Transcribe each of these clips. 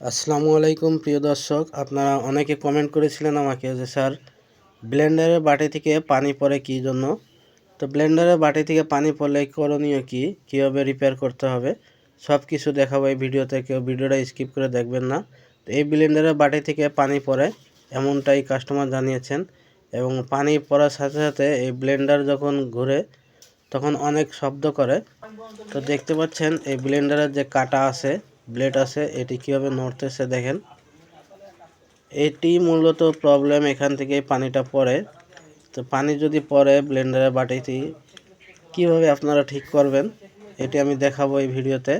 আসসালামু আলাইকুম, প্রিয় দর্শক। আপনারা অনেকে কমেন্ট করেছিলেন আমাকে যে, স্যার ব্লেন্ডারের বাটি থেকে পানি পড়ে কী জন্য? তো ব্লেন্ডারের বাটি থেকে পানি পড়লে করণীয় কী? কীভাবে রিপেয়ার করতে হবে? সব কিছু দেখাবো এই ভিডিওতে, কেউ ভিডিওটা স্কিপ করে দেখবেন না। তো এই ব্লেন্ডারের বাটি থেকে পানি পড়ে, এমনটাই কাস্টমার জানিয়েছেন। এবং পানি পড়ার সাথে সাথে এই ব্লেন্ডার যখন ঘুরে, তখন অনেক শব্দ করে। তো দেখতে পাচ্ছেন, এই ব্লেন্ডারের যে কাটা আছে ব্লেড আছে, এটি কীভাবে নড়তেছে দেখেন। এটি মূলত প্রবলেম এখান থেকে পানিটা পড়ে। তো পানি যদি পড়ে ব্লেন্ডারের বাটিতে কীভাবে আপনারা ঠিক করবেন, এটি আমি দেখাবো এই ভিডিওতে।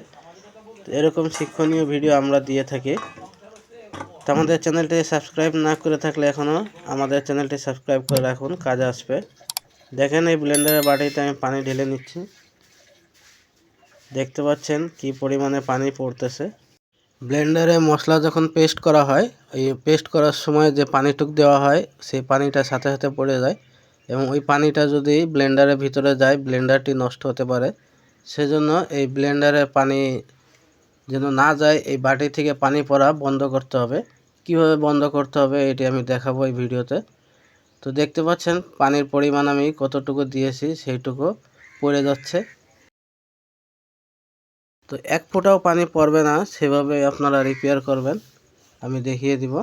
এরকম শিক্ষণীয় ভিডিও আমরা দিয়ে থাকি। তো আমাদের চ্যানেলটি সাবস্ক্রাইব না করে থাকলে এখনও আমাদের চ্যানেলটি সাবস্ক্রাইব করে রাখুন, কাজে আসবে। দেখেন এই ব্লেন্ডারের বাটিতে আমি পানি ঢেলে নিচ্ছি। দেখতে পাচ্ছেন কি পরিমাণে পানি পড়তেছে। ব্লেন্ডারে মশলা যখন পেস্ট করা হয়, এই পেস্ট করার সময় যে পানিটুক দেওয়া হয়, সেই পানিটা সাথে সাথে পড়ে যায় এবং ওই পানিটা যদি ব্লেন্ডারের ভিতরে যায়, ব্লেন্ডারটি নষ্ট হতে পারে। সেজন্য এই ব্লেন্ডারে পানি যেন না যায়, এই বাটি থেকে পানি পড়া বন্ধ করতে হবে। কীভাবে বন্ধ করতে হবে এটি আমি দেখাবো এই ভিডিওতে। তো দেখতে পাচ্ছেন, পানির পরিমাণ আমি কতটুকু দিয়েছি, সেইটুকু পড়ে যাচ্ছে। তো এক ফোঁটাও পানি পড়বে না, সেভাবে আপনারা রিপেয়ার করবেন। আমি দেখিয়ে দিব।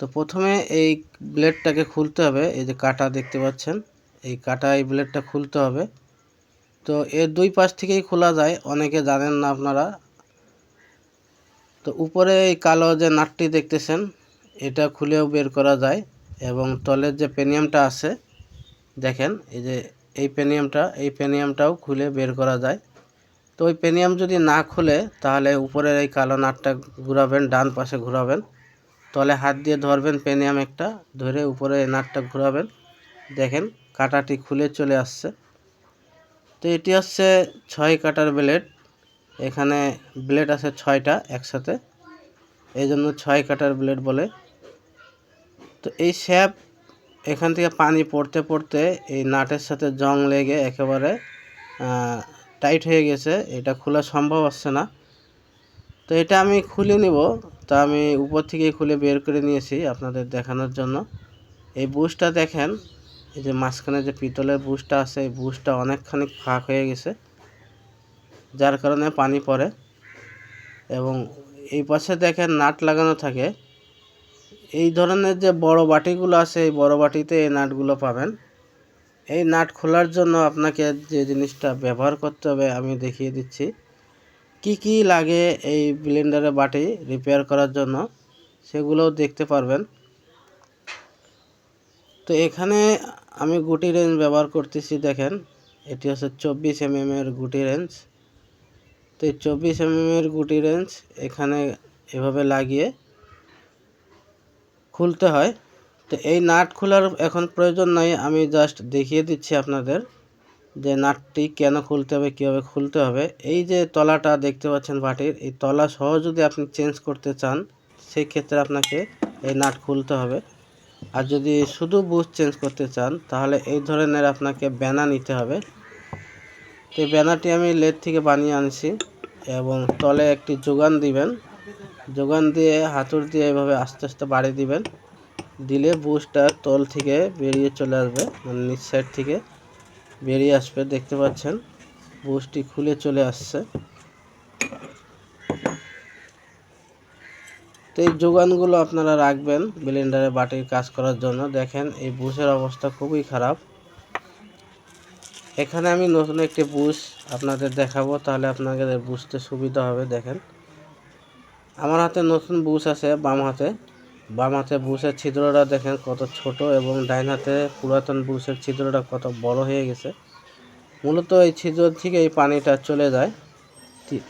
তো প্রথমে এই ব্লেডটাকে খুলতে হবে, এই যে কাটা দেখতে পাচ্ছেন, এই কাটা এই ব্লেডটা খুলতে হবে। তো এর দুই পাশ থেকেই খোলা যায়, অনেকে জানেন না আপনারা। তো উপরে এই কালো যে নাটটি দেখতেছেন, এটা খুলেও বের করা যায় এবং তলের যে পেনিয়ামটা আছে, দেখেন, এই যে এই পেনিয়ামটা, এই পেনিয়ামটাও খুলে বের করা যায়। তো ওই পেনিয়াম যদি না খুলে, তাহলে উপরের এই কালো নাটটা ঘুরাবেন, ডান পাশে ঘুরাবেন। তলে হাত দিয়ে ধরবেন পেনিয়াম একটা, ধরে উপরে নাটটা ঘুরাবেন। দেখেন, কাটাটি খুলে চলে আসছে। তো এটি হচ্ছে ছয় কাটার ব্লেড। এখানে ব্লেড আছে ছয়টা একসাথে। এই জন্য ছয় কাটার ব্লেড বলে। তো এই শ্যাপ, এখান থেকে পানি পড়তে পড়তে এই নাটের সাথে জং লেগে একেবারে টাইট হয়ে গেছে, এটা খোলা সম্ভব হচ্ছে না। তো এটা আমি খুলে নিব, তা আমি উপর থেকেই খুলে বের করে নিয়েছি আপনাদের দেখানোর জন্য। এই বুশটা দেখেন, এই যে মাঝখানে যে পিতলের বুশটা আছে, এই বুশটা অনেকখানি ফাঁক হয়ে গেছে, যার কারণে পানি পড়ে। এবং এই পাশে দেখেন নাট লাগানো থাকে। এই ধরনের যে বড় বাটিগুলো আছে, এই বড় বাটিতে এই নাটগুলো পাবেন। এই নাট খোলার জন্য আপনাকে যে জিনিসটা ব্যবহার করতে হবে আমি দেখিয়ে দিচ্ছি। কি কি লাগে এই ব্লেন্ডারে বাটি রিপেয়ার করার জন্য সেগুলোও দেখতে পারবেন। তো এখানে আমি গুটি রেঞ্জ ব্যবহার করতেছি দেখেন, এটি হচ্ছে চব্বিশ এম এর গুটি রেঞ্জ। তো এই চব্বিশ এম এর গুটি রেঞ্জ এখানে এভাবে লাগিয়ে খুলতে হয়। তো এই নাট খোলার এখন প্রয়োজন নাই, আমি জাস্ট দেখিয়ে দিচ্ছি আপনাদের যে নাটটি কেন খুলতে হবে, কীভাবে খুলতে হবে। এই যে তলাটা দেখতে পাচ্ছেন বাটির এই তলা সহ যদি আপনি চেঞ্জ করতে চান সেই ক্ষেত্রে আপনাকে এই নাট খুলতে হবে। আর যদি শুধু বুশ চেঞ্জ করতে চান, তাহলে এই ধরনের আপনাকে ব্যানা নিতে হবে। তো ব্যানারটি আমি লেট থেকে বানিয়ে আনছি এবং তলে একটি যোগান দিবেন। যোগান দিয়ে হাতুর দিয়ে এভাবে আস্তে আস্তে বাড়ি দিবেন। দিলে বুশটা তল থেকে বেরিয়ে চলে আসবে মানে নিচ সাইড থেকে বেরিয়ে আসবে, দেখতে পাচ্ছেন? বুশটি খুলে চলে আসছে। তো এই যোগানগুলো আপনারা রাখবেন ব্লেন্ডারে বাটির কাজ করার জন্য। দেখেন, এই বুশের অবস্থা খুবই খারাপ। এখানে আমি নতুন একটি বুশ আপনাদের দেখাবো, তাহলে আপনাদের বুঝতে সুবিধা হবে, দেখেন। আমার হাতে নতুন বুশ আছে, বাম হাতে। বাম হাতে বুশের ছিদ্রটা দেখেন কত ছোট এবং ডাইন হাতে পুরাতন বুশের ছিদ্রটা কত বড় হয়ে গেছে। মূলত এই ছিদ্র থেকে এই পানিটা চলে যায়।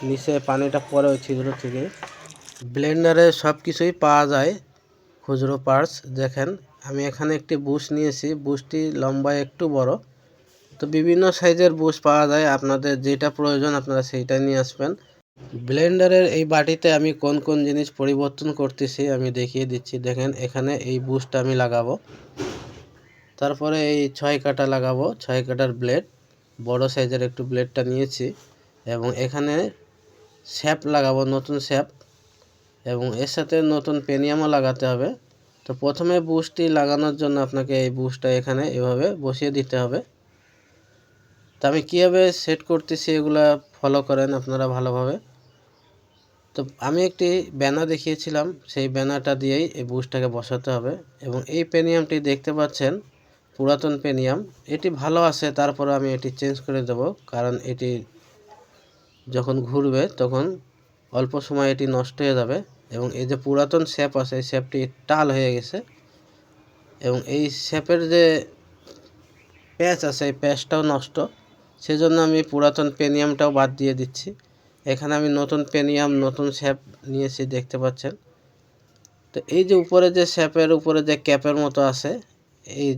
নিচে পানিটা পরে ওই ছিদ্র থেকে। ব্লেন্ডারে সব কিছুই পাওয়া যায়। খুচরো পার্টস, দেখেন, আমি এখানে একটি বুশ নিয়েছি। বুশটি লম্বায় একটু বড়। তো বিভিন্ন সাইজের বুশ পাওয়া যায়। আপনাদের যেটা প্রয়োজন আপনারা সেইটা নিয়ে আসবেন। ব্লেন্ডারের এই বাটিতে আমি কোন কোন জিনিস পরিবর্তন করতেছি আমি দেখিয়ে দিচ্ছি। দেখেন, এখানে এই বুশটা আমি লাগাবো। তারপরে এই ছয় কাটা লাগাবো, ছয় কাটার ব্লেড। বড় সাইজের একটু ব্লেডটা নিয়েছি। এবং এখানে শ্যাপ লাগাবো, নতুন শ্যাপ। এবং এর সাথে নতুন পেনিয়ামও লাগাতে হবে। তো প্রথমে বুশটি লাগানোর জন্য আপনাকে এই বুশটা এখানে এভাবে বসিয়ে দিতে হবে। আমি কীভাবে সেট করতেছি এগুলা ফলো করেন আপনারা ভালোভাবে? তো আমি একটি ব্যানার দেখিয়েছিলাম, সেই ব্যানারটা দিয়েই এই বুশটাকে বসাতে হবে। এবং এই পেনিয়ামটি দেখতে পাচ্ছেন, পুরাতন পেনিয়াম এটি ভালো আছে তারপরে আমি এটি চেঞ্জ করে দেব, কারণ এটি যখন ঘুরবে তখন অল্প সময় এটি নষ্ট হয়ে যাবে। এবং এই যে পুরাতন শ্যাপ আছে, এই শ্যাপটি টাল হয়ে গেছে। এবং এই শ্যাপের যে প্যাচ আছে, এই প্যাচটাও নষ্ট। সেজন্য আমি পুরাতন পেনিয়ামটাও বাদ দিয়ে দিচ্ছি। এখানে আমি নতুন পেনিয়াম, নতুন শ্যাপ নিয়েছি দেখতে পাচ্ছেন। তো এই যে উপরে যে শ্যাপের উপরে যে ক্যাপের মতো আছে, এই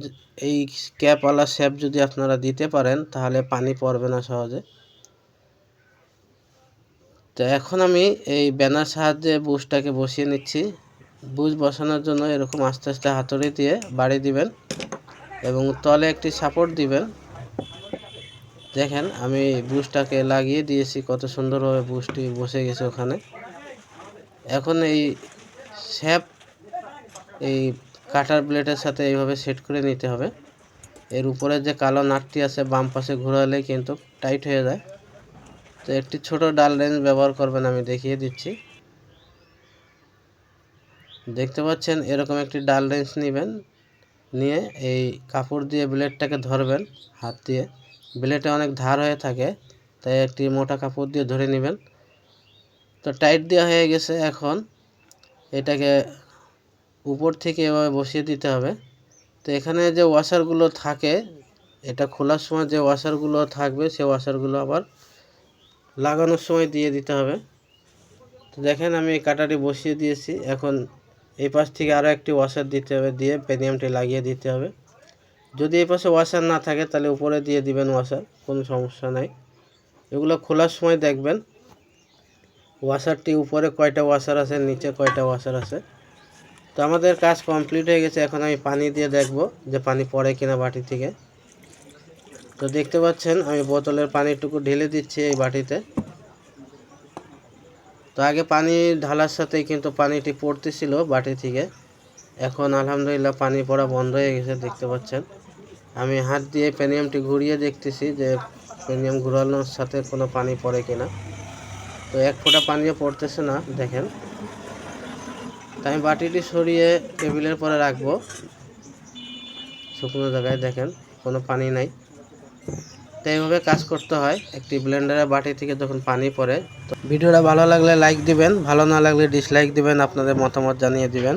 এই ক্যাপওয়ালা শ্যাপ যদি আপনারা দিতে পারেন, তাহলে পানি পড়বে না সহজে। তো এখন আমি এই ব্যানার সাহায্যে বুশটাকে বসিয়ে নিচ্ছি। বুশ বসানোর জন্য এরকম আস্তে আস্তে হাতুড়ি দিয়ে বাড়ি দিবেন এবং তলে একটি সাপোর্ট দিবেন। দেখেন, আমি বুশটাকে লাগিয়ে দিয়েছি, কত সুন্দরভাবে বুশটি বসে গেছে ওখানে। এখন এই শ্যাপ, এই কাটার ব্লেডের সাথে এইভাবে সেট করে নিতে হবে। এর উপরে যে কালো নাটটি আছে, বাম পাশে ঘোরালে কিন্তু টাইট হয়ে যায়। তো একটি ছোট ডাল রেঞ্জ ব্যবহার করবেন, আমি দেখিয়ে দিচ্ছি। দেখতে পাচ্ছেন, এরকম একটি ডাল রেঞ্জ নেবেন, নিয়ে এই কাপড় দিয়ে ব্লেডটাকে ধরবেন, হাত দিয়ে। ব্লেডে অনেক ধার হয়ে থাকে, তাই একটি মোটা কাপড় দিয়ে ধরে নেবেন। তো টাইট দেওয়া হয়ে গেছে এখন, এটাকে উপর থেকে এভাবে বসিয়ে দিতে হবে। তো এখানে যে ওয়াশারগুলো থাকে, এটা খোলার সময় যে ওয়াশারগুলো থাকবে, সে ওয়াশারগুলো আবার লাগানোর সময় দিয়ে দিতে হবে। তো দেখেন আমি কাটাটি বসিয়ে দিয়েছি, এখন এই পাশ থেকে আরও একটি ওয়াশার দিতে হবে, দিয়ে পেনিয়ামটি লাগিয়ে দিতে হবে। যদি এই পাশে ওয়াশার না থাকে, তাহলে উপরে দিয়ে দিবেন ওয়াশার কোনো সমস্যা নাই। এগুলো খোলার সময় দেখবেন ওয়াশারটি উপরে কয়টা ওয়াশার আছে, নিচে কয়টা ওয়াশার আছে। তো আমাদের কাজ কমপ্লিট হয়ে গেছে, এখন আমি পানি দিয়ে দেখব যে পানি পড়ে কিনা বাটি থেকে। তো দেখতে পাচ্ছেন, আমি বোতলের পানিটুকু ঢেলে দিচ্ছি এই বাটিতে। তো আগে পানি ঢালার সাথেই কিন্তু পানিটি পড়তেছিল বাটি থেকে। এখন আলহামদুলিল্লাহ পানি পড়া বন্ধ হয়ে গেছে, দেখতে পাচ্ছেন। আমি হাত দিয়ে পেনিয়ামটি ঘুরিয়ে দেখতেছি যে পেনিয়াম ঘুরানোর সাথে কোনো পানি পড়ে কিনা। তো এক ফোঁটা পানিও পড়তেছে না, দেখেন। তাই আমি বাটিটি সরিয়ে টেবিলের পরে রাখব। শুকনো জায়গায় দেখেন, কোনো পানি নাই। তো এইভাবে কাজ করতে হয়, একটি ব্লেন্ডারের বাটি থেকে যখন পানি পড়ে। তো ভিডিওটা ভালো লাগলে লাইক দিবেন, ভালো না লাগলে ডিসলাইক দিবেন, আপনাদের মতামত জানিয়ে দিবেন।